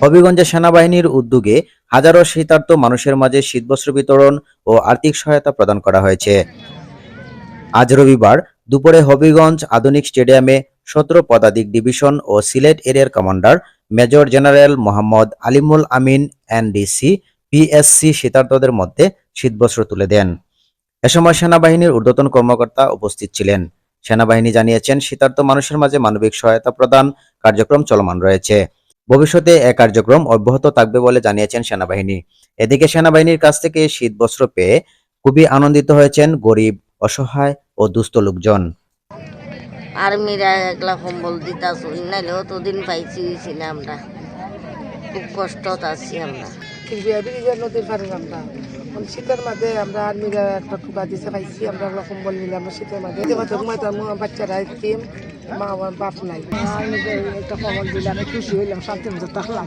হবিগঞ্জে সেনাবাহিনীর উদ্যোগে হাজারো শীতার্ত মানুষের মাঝে শীতবস্ত্র বিতরণ ও আর্থিক সহায়তা প্রদান করা হয়েছে। আজ রবিবার দুপুরে হবিগঞ্জ আধুনিক স্টেডিয়ামে সতেরো পদাতিক ডিভিশন ও সিলেট এরিয়ার কমান্ডার মেজর জেনারেল মোহাম্মদ আলিমুল আমিন এনডিসি, পিএসসি শীতার্তদের মধ্যে শীতবস্ত্র তুলে দেন। এ সময় সেনাবাহিনীর ঊর্ধ্বতন কর্মকর্তা উপস্থিত ছিলেন। সেনাবাহিনী জানিয়েছেন, শীতার্থ মানুষের মাঝে মানবিক সহায়তা প্রদান কার্যক্রম চলমান রয়েছে। ভবিষ্যতে এ কার্যক্রম অব্যাহত থাকবে বলে জানিয়েছেন সেনাবাহিনী। এদিকে সেনাবাহিনীর কাছ থেকে শীত বস্ত্র পেয়ে খুবই আনন্দিত হয়েছেন গরিব, অসহায় ও দুস্থ লোকজন। আর্মিরা একলা কম্বল দিতা চুই নাইলে অতদিন পাইছি আমরা। খুব কষ্টত আছি আমরা। ব্রিজের নদীর পারে আমরা। শীতের মাঝে আমরা আর্মিরা একটা টুকা দিতে পাইছি, আমরা কম্বল নিলে আমরা শীতের মাঝে। বাচ্চারা টিম মা বাপ নাই। একটা খবর দিলে আমি খুশি হইলাম শান্তি মতো থাকলাম।